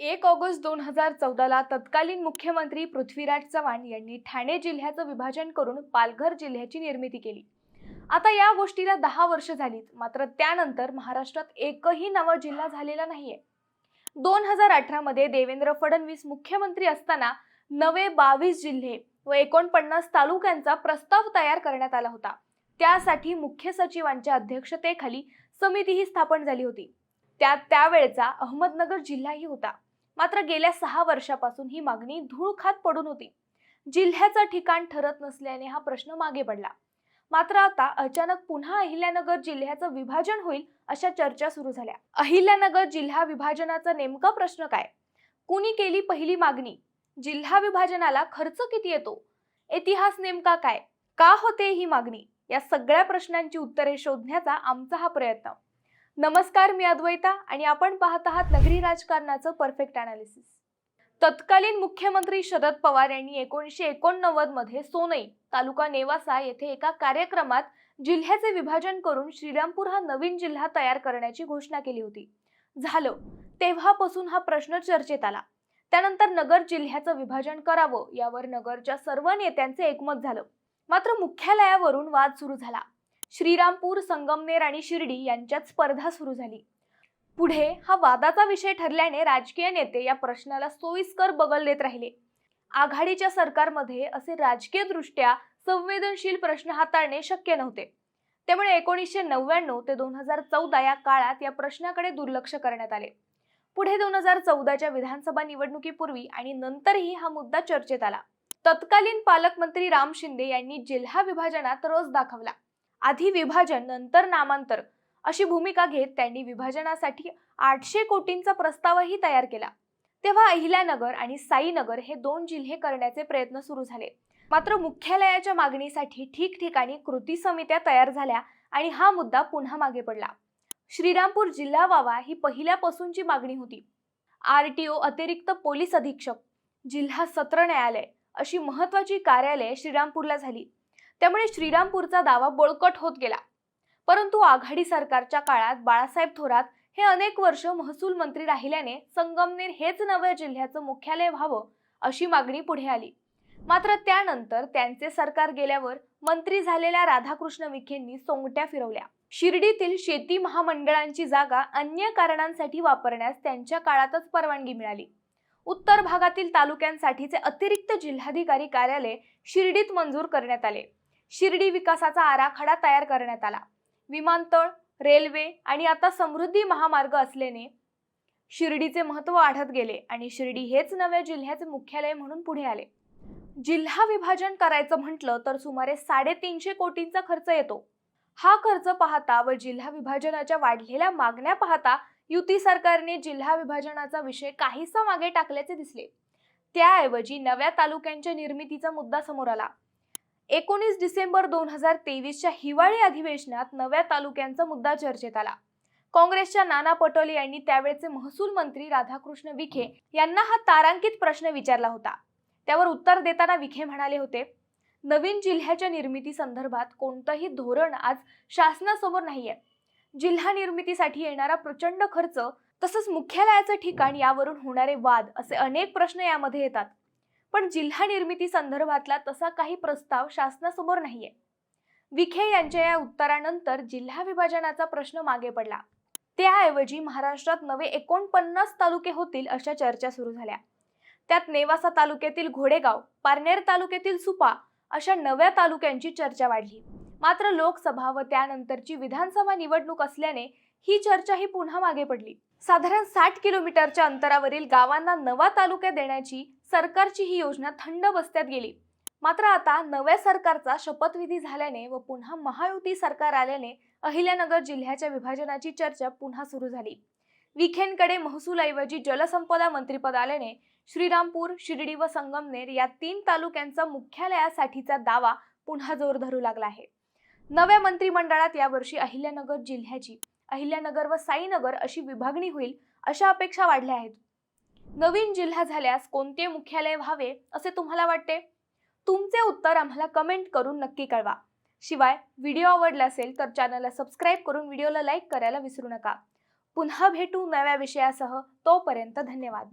एक ऑगस्ट दोन हजार चौदाला तत्कालीन मुख्यमंत्री पृथ्वीराज चव्हाण यांनी ठाणे जिल्ह्याचं विभाजन करून पालघर जिल्ह्याची निर्मिती केली. आता या गोष्टीला दहा वर्ष झालीत मात्र त्यानंतर महाराष्ट्रात एकही नवा जिल्हा झालेला नाहीये. दोन हजार अठरामध्ये देवेंद्र फडणवीस मुख्यमंत्री असताना नवे बावीस जिल्हे व एकोणपन्नास तालुक्यांचा प्रस्ताव तयार करण्यात आला होता. त्यासाठी मुख्य सचिवांच्या अध्यक्षतेखाली समितीही स्थापन झाली होती. त्यात त्यावेळचा अहमदनगर जिल्हाही होता. मात्र गेल्या सहा वर्षापासून ही मागणी धूळ खात पडून होती. जिल्ह्याचं ठिकाण ठरत नसल्याने हा प्रश्न मागे पडला. मात्र आता अचानक पुन्हा अहिल्यानगर जिल्ह्याचं विभाजन होईल अशा चर्चा सुरू झाल्या. अहिल्यानगर जिल्हा विभाजनाचा नेमका प्रश्न काय? कुणी केली पहिली मागणी? जिल्हा विभाजनाला खर्च किती येतो? इतिहास नेमका काय? का होते ही मागणी? या सगळ्या प्रश्नांची उत्तरे शोधण्याचा आमचा हा प्रयत्न. नमस्कार मी अद्वैता आणि आपण पाहत आहात नगरी राजकारणाचं परफेक्ट अनालिसिस तत्कालीन मुख्यमंत्री शरद पवार यांनी एकोणीसशे एकोणनव्वदमध्ये सोनई तालुका नेवासा येथे एका कार्यक्रमात जिल्ह्याचे विभाजन करून श्रीरामपूर हा नवीन जिल्हा तयार करण्याची घोषणा केली होती. झालं. तेव्हापासून हा प्रश्न चर्चेत आला. त्यानंतर नगर जिल्ह्याचं विभाजन करावं यावर नगरच्या सर्व नेत्यांचे एकमत झालं. मात्र मुख्यालयावरून वाद सुरू झाला. श्रीरामपूर संगमनेर आणि शिर्डी यांच्यात स्पर्धा सुरू झाली. पुढे हा वादाचा विषय ठरल्याने राजकीय नेते या प्रश्नाला सोयीस्कर बगल देत राहिले. आघाडीच्या सरकारमध्ये असे राजकीय दृष्ट्या संवेदनशील प्रश्न हाताळणे शक्य नव्हते. त्यामुळे एकोणीसशे नव्याण्णव ते दोन हजार चौदा या काळात या प्रश्नाकडे दुर्लक्ष करण्यात आले. पुढे दोन हजार चौदाच्या विधानसभा निवडणुकीपूर्वी आणि नंतरही हा मुद्दा चर्चेत आला. तत्कालीन पालकमंत्री राम शिंदे यांनी जिल्हा विभाजनात रस दाखवला. आधी विभाजन नंतर नामांतर अशी भूमिका घेत त्यांनी विभाजनासाठी आठशे कोटींचा प्रस्तावही तयार केला. तेव्हा अहिल्यानगर आणि साईनगर हे दोन जिल्हे करण्याचे प्रयत्न सुरू झाले. मात्र मुख्यालयाच्या मागणीसाठी ठिकठिकाणी कृती समित्या तयार झाल्या आणि हा मुद्दा पुन्हा मागे पडला. श्रीरामपूर जिल्हा व्हावा ही पहिल्यापासूनची मागणी होती. आर टी ओ अतिरिक्त पोलीस अधीक्षक जिल्हा सत्र न्यायालय अशी महत्वाची कार्यालये श्रीरामपूरला झाली. त्यामुळे श्रीरामपूरचा दावा बळकट होत गेला. परंतु आघाडी सरकारच्या काळात बाळासाहेब थोरात हे अनेक वर्ष महसूल मंत्री राहिल्याने संगमनेर हेच नव्या जिल्ह्याचं मुख्यालय व्हावं अशी मागणी पुढे आली. मात्र त्यानंतर त्यांचे सरकार गेल्यावर मंत्री झालेल्या राधाकृष्ण विखेंनी सोंगट्या फिरवल्या. शिर्डीतील शेती महामंडळांची जागा अन्य कारणांसाठी वापरण्यास त्यांच्या काळातच परवानगी मिळाली. उत्तर भागातील तालुक्यांसाठीचे अतिरिक्त जिल्हाधिकारी कार्यालय शिर्डीत मंजूर करण्यात आले. शिर्डी विकासाचा आराखडा तयार करण्यात आला. विमानतळ रेल्वे आणि आता समृद्धी महामार्ग असल्याने शिर्डीचे महत्त्व वाढत गेले आणि शिर्डी हेच नव्या जिल्ह्याचे मुख्यालय म्हणून पुढे आले. जिल्हा विभाजन करायचं म्हटलं तर सुमारे साडेतीनशे कोटींचा खर्च येतो. हा खर्च पाहता व जिल्हा विभाजनाच्या वाढलेल्या मागण्या पाहता युती सरकारने जिल्हा विभाजनाचा विषय काहीसा मागे टाकल्याचे दिसले. त्याऐवजी नव्या तालुक्यांच्या निर्मितीचा मुद्दा समोर आला. एकोणीस डिसेंबर दोन हजार तेवीसच्या हिवाळी अधिवेशनात नव्या तालुक्यांचा मुद्दा चर्चेत आला. काँग्रेसच्या नाना पटोले यांनी त्यावेळचे महसूल मंत्री राधाकृष्ण विखे यांना हा तारांकित प्रश्न विचारला होता. त्यावर उत्तर देताना विखे म्हणाले होते नवीन जिल्ह्याच्या निर्मिती संदर्भात कोणतंही धोरण आज शासनासमोर नाहीये. जिल्हा निर्मितीसाठी येणारा प्रचंड खर्च तसंच मुख्यालयाचं ठिकाण यावरून होणारे वाद असे अनेक प्रश्न यामध्ये येतात. पण जिल्हा निर्मिती संदर्भातला तसा काही प्रस्ताव शासनासमोर नाहीये. विखे यांच्या या उत्तरानंतर जिल्हा विभाजनाचा प्रश्न मागे पडला. त्याऐवजी महाराष्ट्रात नवे एकोणपन्नास तालुके होतील अशा चर्चा सुरू झाल्या. त्यात नेवासा तालुक्यातील घोडेगाव पारनेर तालुक्यातील सुपा अशा नव्या तालुक्यांची चर्चा वाढली. मात्र लोकसभा व त्यानंतरची विधानसभा निवडणूक असल्याने ही चर्चा ही पुन्हा मागे पडली. साधारण साठ किलोमीटरच्या अंतरावरील गावांना नवा तालुका देण्याची सरकारची ही योजना थंड बसत्यात गेली. मात्र आता नव्या सरकारचा शपथविधी झाल्याने व पुन्हा महायुती सरकार आल्याने अहिल्यानगर जिल्ह्याच्या विभाजनाची चर्चा पुन्हा सुरू झाली. विखेंकडे महसूलऐवजी जलसंपदा मंत्रीपद आल्याने श्रीरामपूर शिर्डी व संगमनेर या तीन तालुक्यांचा मुख्यालयासाठीचा दावा पुन्हा जोर धरू लागला आहे. नव्या मंत्रिमंडळात यावर्षी अहिल्यानगर जिल्ह्याची अहिल्यानगर व साईनगर अशी विभागणी होईल अशा अपेक्षा वाढल्या आहेत. नवीन जिल्हा झाल्यास कोणते मुख्यालय व्हावे असे तुम्हाला वाटते? तुमचे उत्तर आम्हाला कमेंट करून नक्की कळवा. शिवाय व्हिडिओ आवडला असेल तर चॅनलला सबस्क्राईब करून व्हिडिओला लाईक करायला विसरू नका. पुन्हा भेटू नव्या विषयासह तोपर्यंत धन्यवाद.